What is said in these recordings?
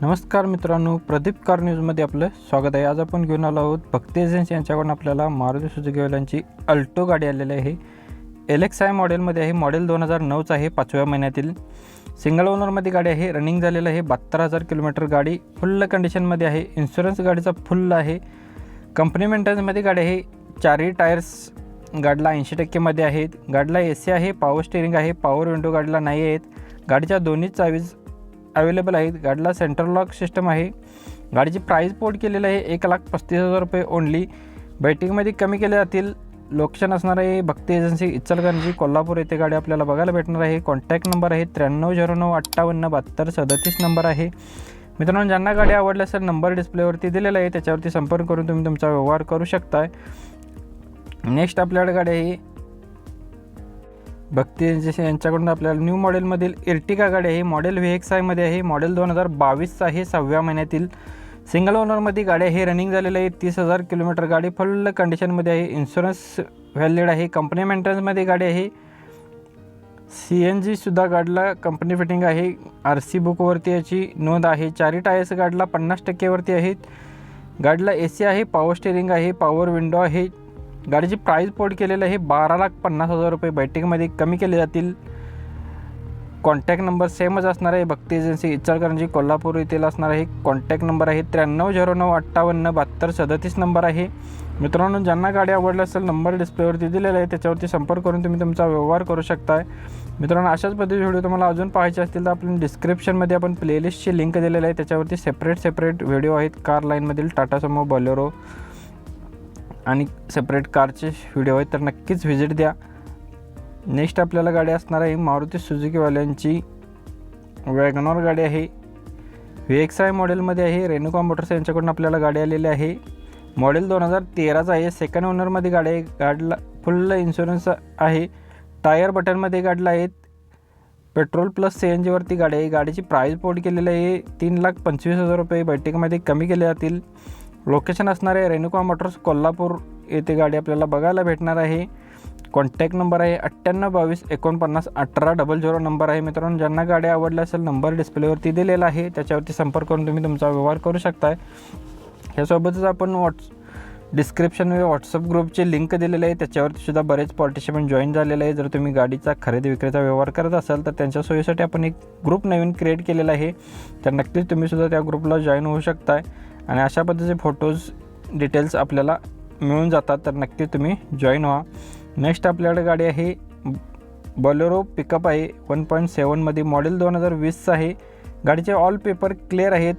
नमस्कार मित्रांनो प्रदीप कार न्यूजमध्ये आपलं स्वागत आहे. आज आपण घेऊन आलो आहोत भक्ती एजन्सी यांच्याकडून आपल्याला मारुती सुझुकी वाल्यांची अल्टो गाडी आलेली आहे. एलेक्स आय मॉडेलमध्ये आहे. मॉडेल दोन हजार नऊचं आहे. पाचव्या महिन्यातील. सिंगल ओनरमध्ये गाडी आहे. रनिंग झालेलं आहे. बहात्तर हजार किलोमीटर गाडी. फुल्ल कंडिशनमध्ये आहे. इन्शुरन्स गाडीचा फुल्ल आहे. कंपनी मेंटेनन्समध्ये गाडी आहे. चारही टायर्स गाडीला ऐंशी टक्केमध्ये आहेत. गाडीला ए सी आहे. पॉवर स्टेअरिंग आहे. पॉवर विंडो गाडीला नाही आहेत. गाडीच्या दोन्ही चावीज अवेलेबल आहेत. गाडीला सेंट्रल लॉक सिस्टम आहे. गाडीची प्राईस पोर्ट केलेली आहे. एक लाख पस्तीस हजार रुपये ओनली बैटिंगमध्ये कमी केले जातील. लोकेशन असणार आहे भक्ती एजन्सी इचलगंजी कोल्हापूर येथे गाडी आपल्याला बघायला भेटणार आहे. कॉन्टॅक्ट नंबर आहे त्र्याण्णव झिरो नऊ अठ्ठावन्न बहात्तर सदतीस नंबर आहे. मित्रांनो ज्यांना गाडी आवडली असेल नंबर डिस्प्लेवरती दिलेला आहे. त्याच्यावरती संपर्क करून तुम्ही तुमचा व्यवहार करू शकताय. नेक्स्ट आपल्याकडे गाडी आहे. भक्ती जसे यांच्याकडून आपल्याला न्यू मॉडेलमधील इर्टिका गाडी आहे. मॉडेल व्ही एक्स आयमध्ये आहे. मॉडेल दोन हजार बावीसचं आहे सहाव्या महिन्यातील सिंगल ओनरमध्ये गाडी आहे. रनिंग झालेलं आहे. तीस हजार किलोमीटर गाडी. फुल कंडिशनमध्ये आहे. इन्शुरन्स व्हॅलिड आहे. कंपनी मेंटेनन्समध्ये गाडी आहे. सी एन जीसुद्धा गाडीला कंपनी फिटिंग आहे. आर सी बुकवरती याची नोंद आहे. चारी टायर्स गाडीला पन्नास टक्केवरती आहेत. गाडीला ए सी आहे. पॉवर स्टेरिंग आहे. पॉवर विंडो आहे. गाडीची प्राईस पोर्ट केलेलं आहे बारा लाख पन्नास हजार रुपये. बैठकीमध्ये कमी केले जातील. कॉन्टॅक्ट नंबर सेमच असणार आहे. भक्ती एजन्सी इचलकरंजी कोल्हापूर येथील असणार आहे. कॉन्टॅक्ट नंबर आहे त्र्याण्णव झिरो नऊ अठ्ठावन्न बहात्तर सदतीस नंबर आहे. मित्रांनो ज्यांना गाडी आवडली असेल नंबर डिस्प्लेवरती दिलेला आहे. त्याच्यावरती संपर्क करून तुम्ही तुमचा व्यवहार करू शकताय. मित्रांनो अशाच पद्धतीचे व्हिडिओ तुम्हाला अजून पाहायचे असतील तर आपण डिस्क्रिप्शनमध्ये आपण प्लेलिस्टची लिंक दिलेली आहे. त्याच्यावरती सेपरेट सेपरेट व्हिडिओ आहेत. कार लाईनमधील टाटा समो बॉलेरो आणि सेपरेट कारचे व्हिडिओ आहेत तर नक्कीच व्हिजिट द्या. नेक्स्ट आपल्याला गाडी असणार आहे मारुती सुझुकीवाल्यांची वॅगनॉर गाडी आहे. व्ही एक्स आय मॉडेलमध्ये आहे रेणुका मोटर्स यांच्याकडून आपल्याला गाडी आलेली आहे. मॉडेल दोन हजार तेराचं आहे सेकंड ओनरमध्ये गाडी आहे गाडीला फुल इन्शुरन्स आहे. टायर बटनमध्ये गाडीला आहेत. पेट्रोल प्लस सी एन जीवरती गाडी आहे. गाडीची प्राईस पोर्ट केलेली आहे तीन लाख पंचवीस हजार रुपये बैठकीमध्ये कमी केले जातील. लोकेशन असणारे रेणुका मोटर्स कोल्हापूर येथे गाडी आपल्याला बघायला भेटणार आहे. कॉन्टॅक्ट नंबर आहे अठ्ठ्याण्णव बावीस एकोणपन्नास अठरा डबल झिरो नंबर आहे. मित्रांनो ज्यांना गाडी आवडल्या असेल नंबर डिस्प्लेवरती दिलेला आहे. त्याच्यावरती संपर्क करून तुम्ही तुमचा व्यवहार करू शकताय. ह्यासोबतच आपण व्हॉट्स डिस्क्रिप्शन व्हॉट्सअप ग्रुपचे लिंक दिलेले आहे त्याच्यावरती सुद्धा बरेच पार्टिसिपंट जॉईन झालेले आहे जर तुम्ही गाडीचा खरेदी विक्रीचा व्यवहार करत असाल तर त्यांच्या सोयीसाठी आपण एक ग्रुप नवीन क्रिएट केलेला आहे. तर नक्कीच तुम्ही सुद्धा त्या ग्रुपला जॉईन होऊ शकताय. आणि अशा पद्धतीचे फोटोज डिटेल्स आपल्याला मिळून जातात. तर नक्की तुम्ही जॉईन व्हा. नेक्स्ट आपल्याकडे गाडी आहे. बॉलेरो पिकअप आहे. वन पॉईंट सेवनमध्ये मॉडेल दोन हजार वीसचं आहे. गाडीचे ऑल पेपर क्लिअर आहेत.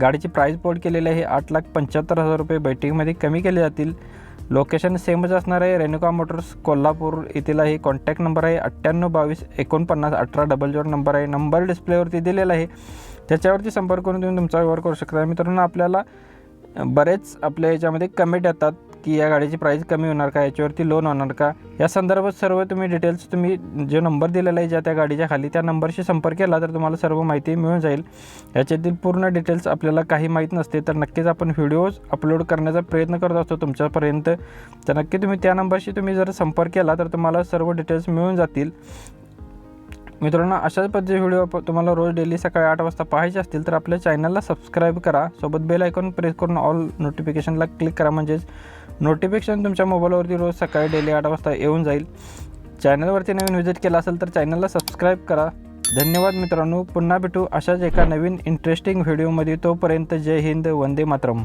गाडीची प्राईस पोर्ट केलेली आहे. आठ लाख पंच्याहत्तर हजार रुपये बैठकीमध्ये कमी केले जातील. लोकेशन सेमच असणार आहे. रेणुका मोटर्स कोल्हापूर येथील आहे. कॉन्टॅक्ट नंबर आहे अठ्ठ्याण्णव बावीस एकोणपन्नास अठरा डबल झिरो नंबर आहे. नंबर डिस्प्लेवरती दिलेला आहे. त्याच्यावरती संपर्क करून तुम्ही तुमचा व्यवहार करू शकता. मित्रांनो आपल्याला बरेच आपल्या याच्यामध्ये कमेंट येतात की या गाडीची प्राईस कमी होणार का? याच्यावरती लोन होणार का? या संदर्भात सर्व तुम्ही डिटेल्स तुम्ही जो नंबर दिलेला आहे ज्या त्या गाडीच्या खाली त्या नंबरशी संपर्क केला तर तुम्हाला सर्व माहिती मिळून जाईल. याच्यातील पूर्ण डिटेल्स आपल्याला काही माहीत नसते तर नक्कीच आपण व्हिडिओज अपलोड करण्याचा प्रयत्न करत असतो तुमच्यापर्यंत. तर नक्की तुम्ही त्या नंबरशी तुम्ही जर संपर्क केला तर तुम्हाला सर्व डिटेल्स मिळून जातील. मित्रांनो अशाच पद्धतीचे व्हिडिओ तुम्हाला रोज डेली सकाळी आठ वाजता पाहायचे असतील तर आपल्या चॅनलला सबस्क्राईब करा. सोबत बेल आयकॉन प्रेस करून ऑल नोटिफिकेशनला क्लिक करा. म्हणजेच नोटिफिकेशन तुमच्या मोबाईलवरती रोज सकाळी डेली आठ वाजता येऊन जाईल. चॅनलवरती नवीन व्हिजिट केला असेल तर चॅनलला सबस्क्राईब करा. धन्यवाद मित्रांनो. पुन्हा भेटू अशाच एका नवीन इंटरेस्टिंग व्हिडिओमध्ये तोपर्यंत जय हिंद वंदे मातरम.